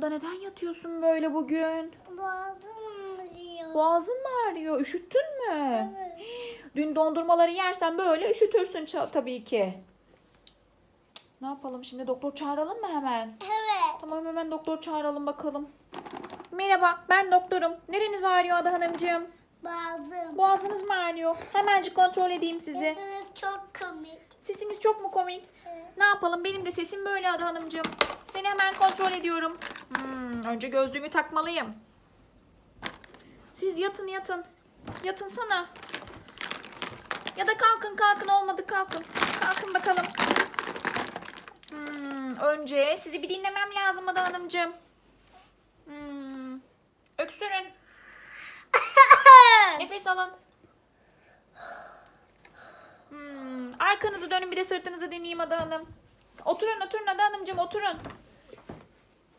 Ada neden yatıyorsun böyle bugün? Boğazım ağrıyor. Boğazın mı ağrıyor? Üşüttün mü? Evet. Dün dondurmaları yersen böyle üşütürsün tabii ki. Ne yapalım şimdi doktor çağıralım mı hemen? Evet. Tamam hemen doktor çağıralım bakalım. Merhaba ben doktorum. Nereniz ağrıyor Ada Hanımcığım? Boğazım. Boğazınız mı ağrıyor? Hemencik kontrol edeyim sizi. Sesiniz çok komik. Sesimiz çok mu komik? Evet. Ne yapalım benim de sesim böyle Ada Hanımcığım. Seni hemen kontrol ediyorum. Hmm, önce gözlüğümü takmalıyım. Siz yatın yatın. Yatın sana. Ya da kalkın kalkın olmadı kalkın. Kalkın bakalım. Hmm, önce sizi bir dinlemem lazım Ada Hanımcığım. Hmm, öksürün. Nefes alın. Hmm, arkanızı dönün bir de sırtınızı dinleyeyim Ada Hanım. Oturun oturun Ada Hanımcığım oturun.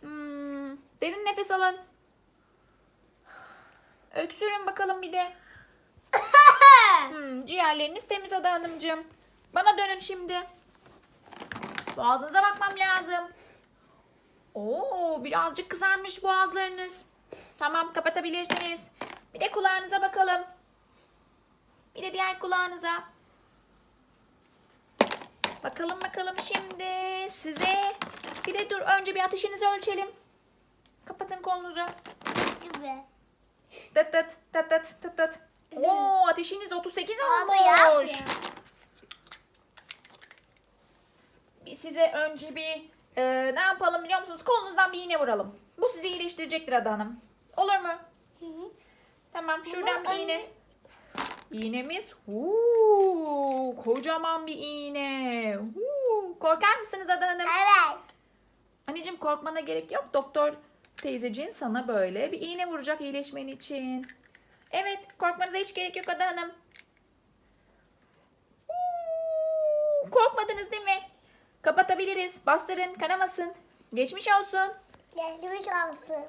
Hmm, derin nefes alın. Öksürün bakalım bir de. Hmm, ciğerleriniz temiz Ada Hanımcığım. Bana dönün şimdi. Boğazınıza bakmam lazım. Oo, birazcık kızarmış boğazlarınız. Tamam kapatabilirsiniz. Bir de kulağınıza bakalım. Bir de diğer kulağınıza. Bakalım bakalım şimdi size. Bir de dur önce bir ateşinizi ölçelim. Kapatın kolunuzu. Evet. Tıt tıt tıt tıt tıt tıt. Oo ateşiniz 38 Ama olmuş. Bir size önce bir e, ne yapalım biliyor musunuz? Kolunuzdan bir iğne vuralım. Bu sizi iyileştirecektir Ada Hanım. Olur mu? Hı hı. Tamam şuradan bir Bunun iğne. önce- İğnemiz huu, kocaman bir iğne. Huu. Korkar mısınız Ada Hanım? Evet. Anneciğim korkmana gerek yok. Doktor teyzeciğin sana böyle bir iğne vuracak iyileşmen için. Evet korkmanıza hiç gerek yok Ada Hanım. Huu, Korkmadınız değil mi? Kapatabiliriz. Bastırın kanamasın. Geçmiş olsun. Geçmiş olsun.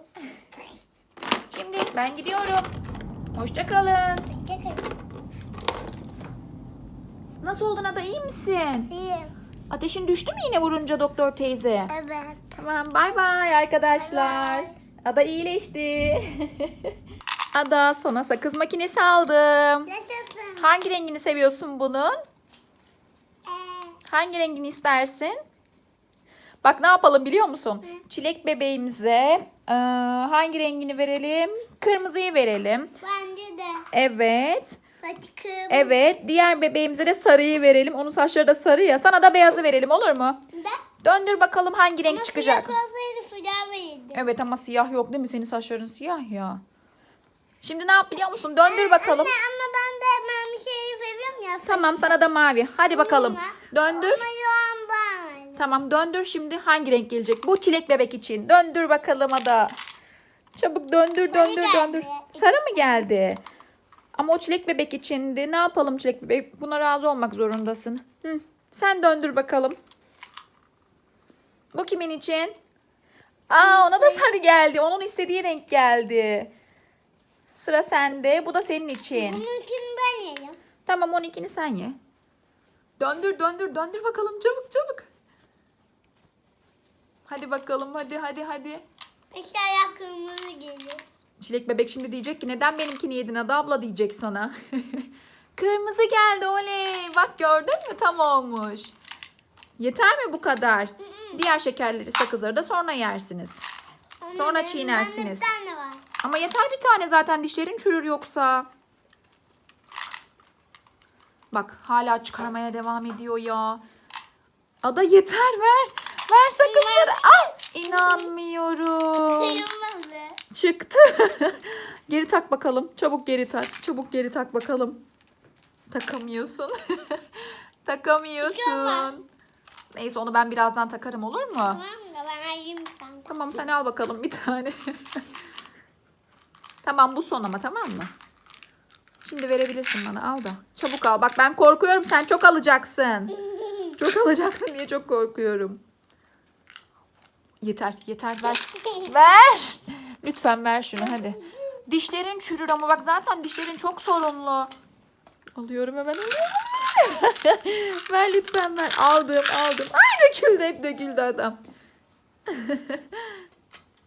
Şimdi ben gidiyorum. Hoşça kalın. Hoşçakalın. Nasıl oldun Ada iyi misin? İyiyim. Ateşin düştü mü yine vurunca doktor teyze? Evet. Tamam bay bay arkadaşlar. Bay bay. Ada iyileşti. Ada sana sakız makinesi aldım. Yaşasın. Hangi rengini seviyorsun bunun? Ee, Hangi rengini istersin? Bak ne yapalım biliyor musun? Çilek bebeğimize e, hangi rengini verelim? Kırmızıyı verelim. bence de. Evet. Saçı kırmızı. Evet. Diğer bebeğimize de sarıyı verelim. Onun saçları da sarı ya. Sana da beyazı verelim olur mu? De. Döndür bakalım hangi renk Ama çıkacak. siyah olsaydı verirdi. Evet ama siyah yok değil mi? Senin saçların siyah ya. Şimdi ne yap biliyor musun? Döndür bakalım. Anne ama ben de bir şeyi seviyorum ya. Tamam sana da mavi. Hadi bakalım. Döndür. Ama. Tamam döndür şimdi hangi renk gelecek? Bu çilek bebek için. Döndür bakalım ada. Çabuk döndür döndür döndür. Sarı mı geldi? Ama o çilek bebek içindi. Ne yapalım çilek bebek? Buna razı olmak zorundasın. Hı. Sen döndür bakalım. Bu kimin için? Aa ona da sarı geldi. Onun istediği renk geldi. Sıra sende. Bu da senin için. Bununkini ben yerim. Tamam 12'ni sen ye. Döndür döndür döndür bakalım çabuk çabuk. Hadi bakalım hadi hadi hadi. Gelir. Çilek bebek şimdi diyecek ki neden benimkini yedin Ada abla diyecek sana. Kırmızı geldi oley. Bak gördün mü tam olmuş. Yeter mi bu kadar? Diğer şekerleri sakızları da sonra yersiniz. Sonra çiğnersiniz. Ama yeter bir tane zaten dişlerin çürür yoksa. Bak hala çıkarmaya devam ediyor ya. Ada yeter ver. Ver sakızları. Ay inanmıyorum. Çıktı. geri tak bakalım. Çabuk geri tak. Çabuk geri tak bakalım. Takamıyorsun. Takamıyorsun. Neyse onu ben birazdan takarım olur mu? Tamam? Ben alayım bir tane. Tamam sen al bakalım bir tane. tamam bu son ama tamam mı? Şimdi verebilirsin bana al da. Çabuk al. Bak ben korkuyorum sen çok alacaksın. Çok alacaksın diye çok korkuyorum. Yeter yeter ver. Ver. Lütfen ver şunu hadi. Dişlerin çürür ama bak zaten dişlerin çok sorunlu. Alıyorum hemen. ver lütfen ver. Aldım aldım. Ay döküldü hep döküldü adam.